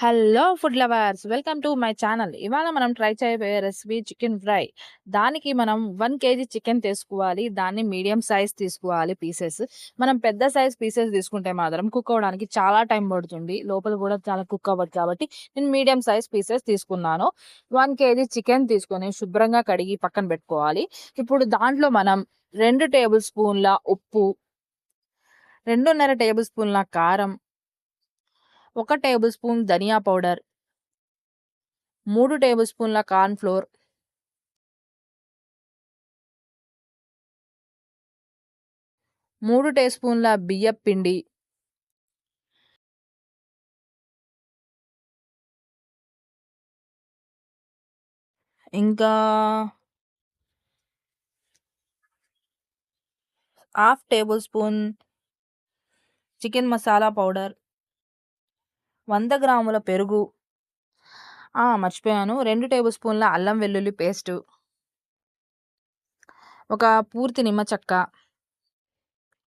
Hello food lovers welcome to my channel. ఇవాళ మనం try చేయబోయే రెసిపీ చికెన్ ఫ్రై. దానికి మనం వన్ కేజీ చికెన్ తీసుకోవాలి దాన్ని మీడియం సైజ్ తీసుకోవాలి పీసెస్. మనం పెద్ద సైజ్ పీసెస్ తీసుకుంటే మాత్రం కుక్ అవ్వడానికి చాలా టైం పడుతుంది. లోపల కూడా చాలా కుక్ అవ్వదు కాబట్టి నేను మీడియం సైజ్ పీసెస్ తీసుకున్నాను. వన్ కేజీ చికెన్ తీసుకొని శుభ్రంగా కడిగి పక్కన పెట్టుకోవాలి. ఇప్పుడు దాంట్లో మనం రెండు టేబుల్ స్పూన్ల ఉప్పు రెండున్నర టేబుల్ స్పూన్ల కారం ఒక టేబుల్ స్పూన్ ధనియా పౌడర్ మూడు టేబుల్ స్పూన్ల కార్న్ ఫ్లోర్ మూడు టే స్పూన్ల బియ్యం పిండి ఇంకా half tablespoon chicken masala powder వంద గ్రాముల పెరుగు. మర్చిపోయాను. రెండు టేబుల్ స్పూన్ల అల్లం వెల్లుల్లి పేస్టు. ఒక పూర్తి నిమ్మ చెక్క.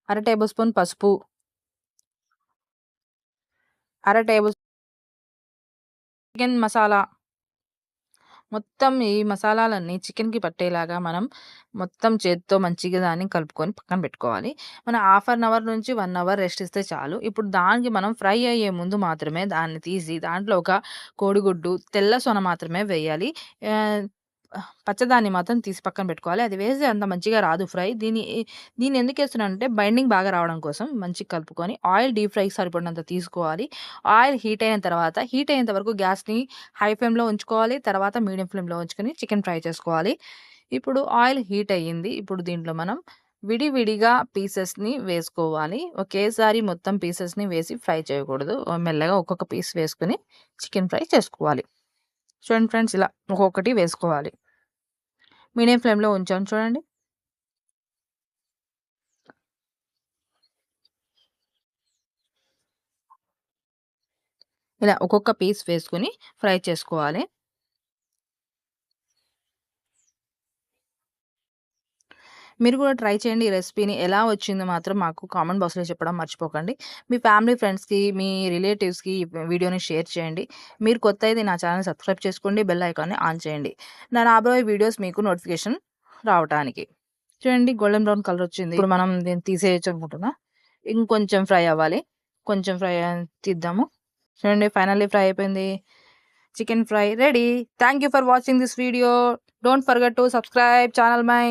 అర టేబుల్ స్పూన్ పసుపు. అర టేబుల్ చికెన్ మసాలా. మొత్తం ఈ మసాలాలన్నీ చికెన్కి పట్టేలాగా మనం మొత్తం చేతితో మంచిగా దాన్ని కలుపుకొని పక్కన పెట్టుకోవాలి. మనం హాఫ్ అన్ అవర్ నుంచి వన్ అవర్ రెస్ట్ ఇస్తే చాలు. ఇప్పుడు దానికి మనం ఫ్రై అయ్యే ముందు మాత్రమే దాన్ని తీసి దాంట్లో ఒక కోడిగుడ్డు తెల్ల సొన మాత్రమే వేయాలి. పచ్చదాన్ని మాత్రం తీసి పక్కన పెట్టుకోవాలి. అది వేస్తే అంత మంచిగా రాదు ఫ్రై. దీన్ని దీన్ని ఎందుకు వేస్తున్నానంటే బైండింగ్ బాగా రావడం కోసం మంచిగా కలుపుకొని ఆయిల్ డీప్ ఫ్రైకి సరిపడినంత తీసుకోవాలి. ఆయిల్ హీట్ అయిన తర్వాత హీట్ అయినంత వరకు గ్యాస్ని హై ఫ్లేమ్లో ఉంచుకోవాలి. తర్వాత మీడియం ఫ్లేమ్లో ఉంచుకొని చికెన్ ఫ్రై చేసుకోవాలి. ఇప్పుడు ఆయిల్ హీట్ అయ్యింది. ఇప్పుడు దీంట్లో మనం విడివిడిగా పీసెస్ని వేసుకోవాలి. ఒకేసారి మొత్తం పీసెస్ని వేసి ఫ్రై చేయకూడదు. మెల్లగా ఒక్కొక్క పీస్ వేసుకుని చికెన్ ఫ్రై చేసుకోవాలి. చూడండి ఫ్రెండ్స్ ఇలా ఒక్కొక్కటి వేసుకోవాలి. మీడియం ఫ్లేమ్లో ఉంచాను చూడండి. ఇలా ఒక్కొక్క పీస్ వేసుకుని ఫ్రై చేసుకోవాలి. మీరు కూడా ట్రై చేయండి ఈ రెసిపీని. ఎలా వచ్చిందో మాత్రం మాకు కామెంట్ బాక్స్లో చెప్పడం మర్చిపోకండి. మీ ఫ్యామిలీ ఫ్రెండ్స్కి మీ రిలేటివ్స్కి వీడియోని షేర్ చేయండి. మీరు కొత్త అయితే నా ఛానల్ సబ్స్క్రైబ్ చేసుకోండి బెల్ ఐకాన్ని ఆన్ చేయండి. నా రాబోయే వీడియోస్ మీకు నోటిఫికేషన్ రావడానికి చూడండి గోల్డెన్ బ్రౌన్ కలర్ వచ్చింది. ఇప్పుడు మనం దీన్ని తీసేయచ్చు అనుకుంటున్నా. ఇంకొంచెం ఫ్రై అవ్వాలి. కొంచెం ఫ్రై తీద్దాము. చూడండి ఫైనల్లీ ఫ్రై అయిపోయింది. Chicken fry ready. Thank you for watching this video. Don't forget to subscribe channel my